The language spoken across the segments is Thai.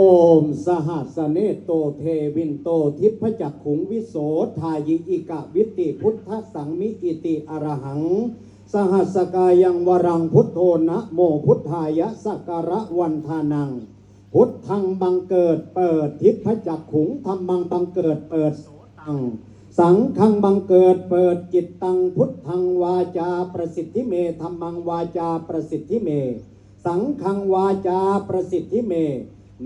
โอมสหัสเนโตเทวินโตทิพจักขุงวิโสทายิอิกะวิติพุทธสังมิอิติอรหัง สหัสกายังวรังพุทโธนะโมพุทธายะสักระวันทานัง พุทธังบังเกิดเปิดทิพจักขุงธรรมังบังเกิดเปิดโสตัง สังฆังบังเกิดเปิดจิตตังพุทธังวาจาประสิทธิเมธรรมังวาจาประสิทธิเม สังฆังวาจาประสิทธิเม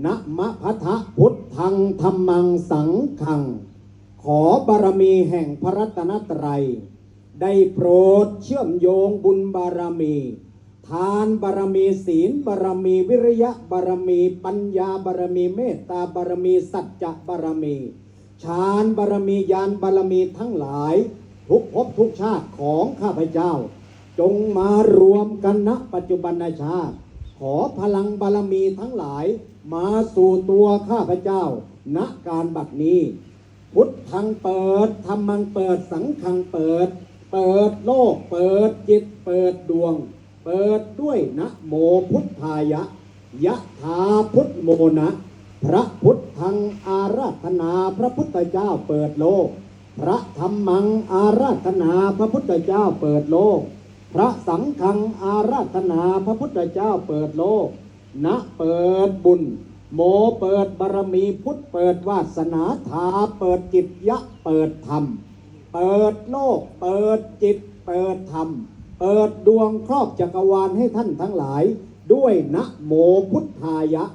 นะมะพะทะพุทธังธรรมังสังฆัง ขอบารมีแห่งพระรัตนตรัย ได้โปรดเชื่อมโยงบุญบารมี ทานบารมีศีลบารมีวิริยะบารมี ปัญญาบารมีเมตตาบารมีสัจจะบารมีฌานบารมียานบารมีทั้งหลาย ทุกภพทุกชาติของข้าพเจ้า จงมารวมกันณปัจจุบันชาติ ขอพลังบารมีทั้งหลาย มาสู่ตัวข้าพเจ้า ณการบัดนี้ พุทธังเปิดธรรมังเปิดสังฆังเปิด เปิดโลกเปิดจิตเปิดดวง เปิดด้วยนะโมพุทธายะ ยะถาพุทธโมนะ พระพุทธังอาราธนาพระพุทธเจ้าเปิดโลก พระธรรมังอาราธนาพระพุทธเจ้าเปิดโลก พระสังฆังอาราธนาพระพุทธเจ้าเปิดโลกนะเปิดบุญ โมเปิดบารมีพุทธเปิดวาสนาทาเปิดจิตยะเปิดธรรม เปิดโลก เปิดจิต เปิดธรรม เปิดดวงครอบจักรวาลให้ท่านทั้งหลาย ด้วยนะโมพุทธายะ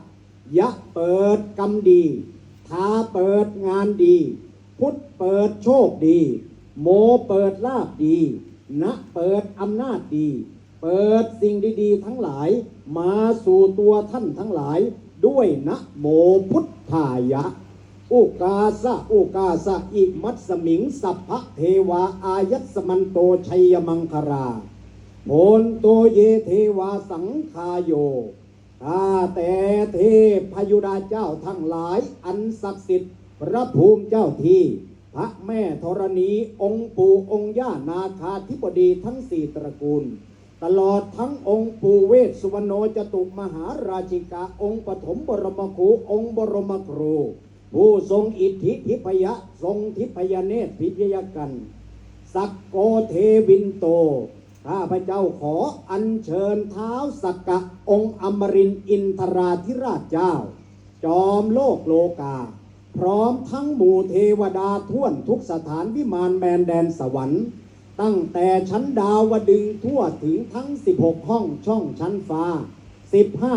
ยะเปิดกรรมดีทาเปิดงานดี พุทธเปิดโชคดี โมเปิดลาบดี นะเปิดอำนาจดี เปิดสิ่งดีๆ ทั้งหลาย มาสู่ตัวท่านทั้งหลาย ด้วยนะโมพุทธายะอุกาสะอุกาสะอิมัตสมิง สัพพะเทวา อายัสมันโตชัยมังคาราโพนโตเยเทวาสังคาโยข้าแต่เทพพยุดาเจ้าทั้งหลายอันศักดิ์สิทธิ์พระภูมิเจ้าที่ พระแม่ธรณีองค์ปู่องค์ย่านาคาธิบดีทั้งสี่ตระกูล ตลอดทั้งองค์ปู่เวสสุวรรณโนจตุมหาราชิกาองค์ปฐมบรมครูองค์บรมครู ผู้ทรงอิทธิทิพยะทรงทิพยเนตรพิทยกัน สักโกเทวินโตข้าพเจ้าขออัญเชิญเท้าสักกะองค์อมรินอินทราธิราชเจ้า จอมโลกโลกา พร้อมทั้งหมู่เทวดาท่วนทุกสถานวิมานแมนแดนสวรรค์ ตั้งแต่ชั้นดาวดึงทั่วถึงทั้ง 16 ห้องช่องชั้นฟ้า 15